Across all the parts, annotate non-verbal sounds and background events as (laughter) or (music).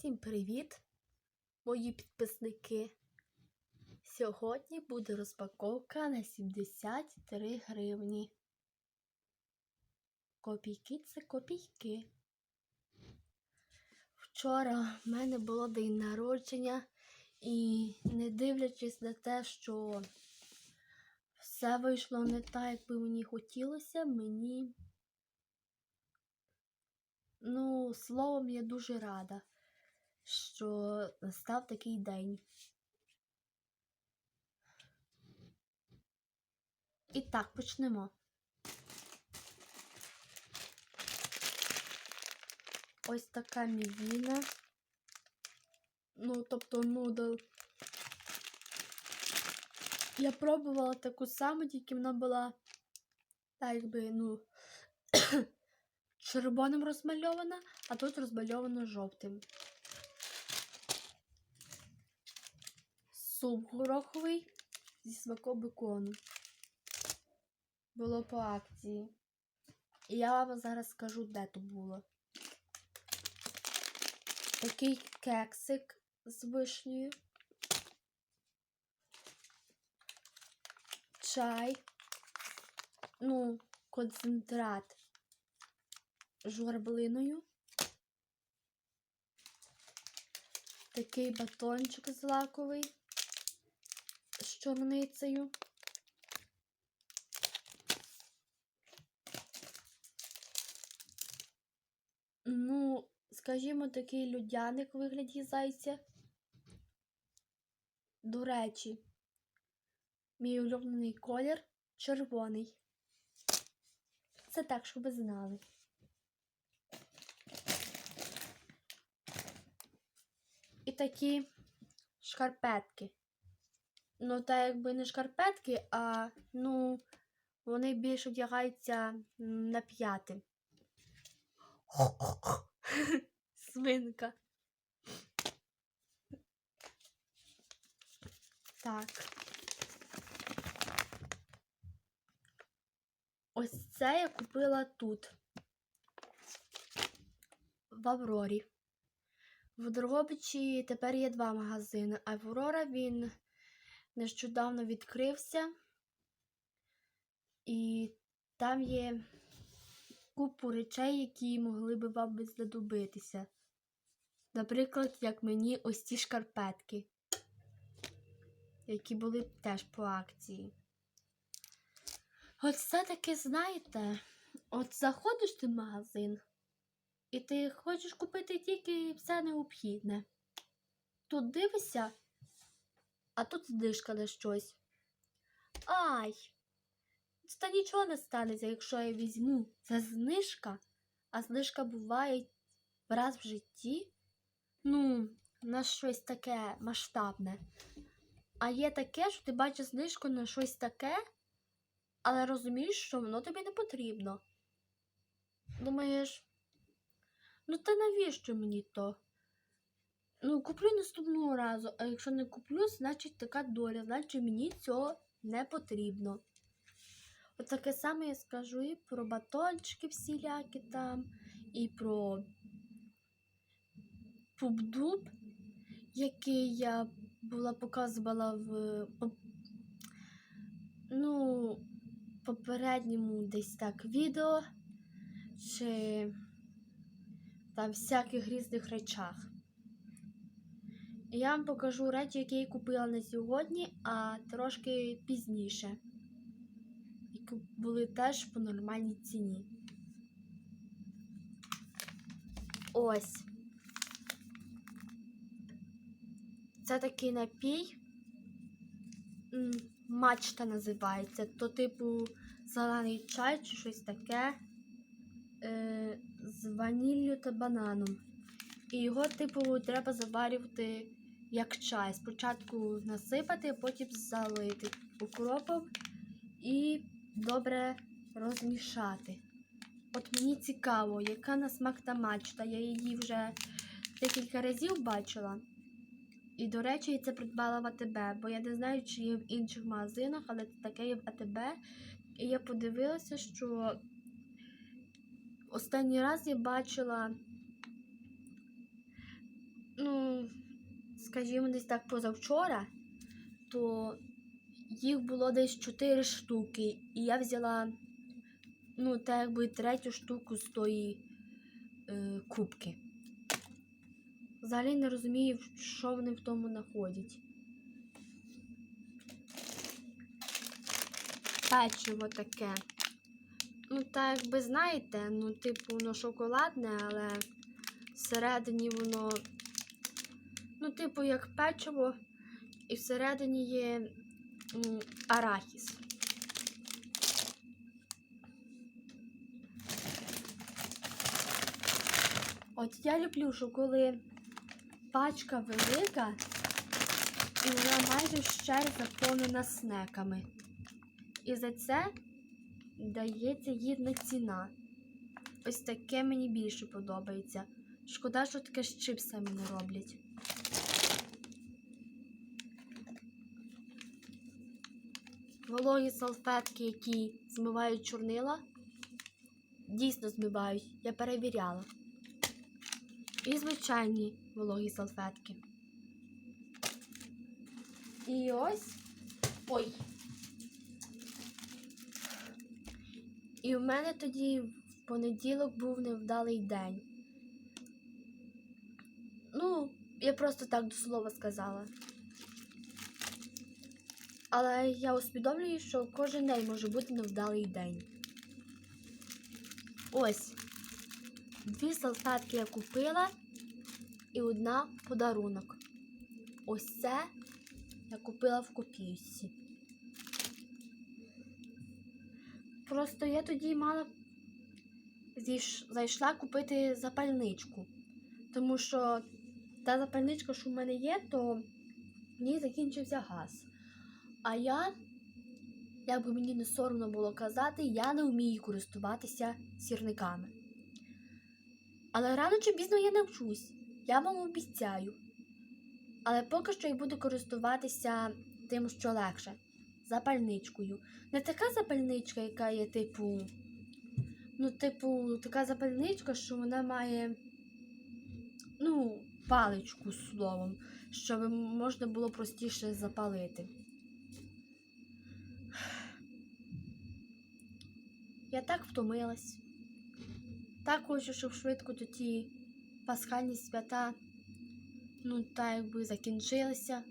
Всім привіт, мої підписники. Сьогодні буде розпаковка на 73 гривні. Копійки це копійки. Вчора в мене було день народження, і не дивлячись на те, що все вийшло не так, як би мені хотілося, мені. Ну, словом, я дуже рада, що настав такий день. І так, почнемо. Ось така мівіна. Ну, тобто нудл. Я пробувала таку саму, тільки вона була так якби, ну, (clears throat) червоним розмальована, а тут розмальовано жовтим. Суп гороховий зі смаком бекону. Було по акції. І я вам зараз скажу, де то було. Такий кексик з вишнею. Чай. Ну, концентрат журавлиною. Такий батончик злаковий чорницею. Ну, скажімо, такий людяник вигляді зайця. До речі, мій улюблений колір червоний. Це так, щоб ви знали. І такі шкарпетки. Ну, та якби не шкарпетки, а ну, вони більше вдягаються на п'яти. (laughs) Свинка. Так. Ось це я купила тут. В Аврорі. В Дрогобичі тепер є два магазини. Аврора він нещодавно відкрився. І там є купу речей, які могли би вам би знадобитися. Наприклад, як мені ось ці шкарпетки, які були теж по акції. От все-таки, знаєте, от заходиш ти в магазин, і ти хочеш купити тільки все необхідне. Тут дивишся, а тут знижка на щось. Ай! Та нічого не станеться, якщо я візьму. Це знижка, а знижка буває раз в житті. Ну, на щось таке масштабне. А є таке, що ти бачиш знижку на щось таке, але розумієш, що воно тобі не потрібно. Думаєш, ну та навіщо мені то? Ну, куплю наступного разу, а якщо не куплю, значить така доля, значить мені цього не потрібно. От саме я скажу і про батончики всілякі там, і про пубдуб, який я була показувала в ну, попередньому десь так відео, чи там всяких різних речах. Я вам покажу речі, які я купила не сьогодні, а трошки пізніше які були теж по нормальній ціні. Ось. Це такий напій. Мачта називається. То, типу, зелений чай чи щось таке е, з ваніллю та бананом. І його, типу, треба заварювати як чай. Спочатку насипати, потім залити укропом і добре розмішати. От мені цікаво, яка на смак та мачта. Я її вже декілька разів бачила. І, до речі, я це придбала в АТБ, бо я не знаю, чи є в інших магазинах, але це таке є в АТБ. І я подивилася, що останній раз я бачила ну, скажімо, десь так позавчора, то їх було десь 4 штуки. І я взяла, ну, так якби третю штуку з тої е, кубки. Взагалі не розумію, що вони в тому знаходять. Печиво таке. Ну, так якби знаєте, ну, типу, воно шоколадне, але всередині воно, ну, типу, як печиво, і всередині є арахіс. От я люблю, що коли пачка велика і вона майже ще заповнена снеками. І за це дається гідна ціна. Ось таке мені більше подобається. Шкода, що таке з чипсами не роблять. Вологі салфетки, які змивають чорнила, дійсно змивають. Я перевіряла. І звичайні вологі салфетки. І ось. Ой. І у мене тоді в понеділок був невдалий день. Ну, я просто так до слова сказала. Але я усвідомлюю, що кожен день може бути невдалий день. Ось. Дві салфетки я купила і одна подарунок. Ось це я купила в копійці. Просто я тоді мала зайшла купити запальничку. Тому що та запальничка, що в мене є, то в ній закінчився газ. А я, як би мені не соромно було казати, я не вмію користуватися сірниками. Але рано чи пізно я навчусь, я вам обіцяю. Але поки що я буду користуватися тим, що легше запальничкою. Не така запальничка, яка є, типу. Ну, типу, така запальничка, що вона має, ну, паличку словом, щоб можна було простіше запалити. Я так втомилась. Так хочу, щоб швидко до ті пасхальні свята, ну, так якби закінчилися,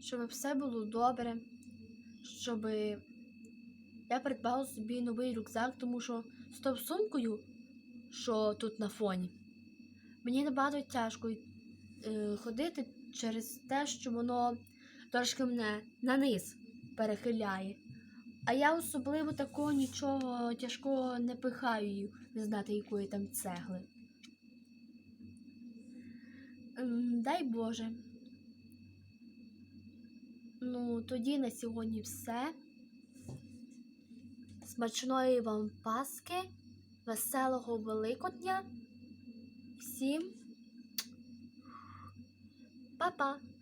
щоб все було добре, щоб я придбала собі новий рюкзак, тому що з тою сумкою, що тут на фоні, мені набагато тяжко е, ходити через те, що воно трошки мене на низ перехиляє. А я особливо такого нічого тяжкого не пихаю, не знати якої там цегли. Дай Боже. Ну, тоді на сьогодні все. Смачної вам Паски, веселого Великодня. Всім (tsk) па-па!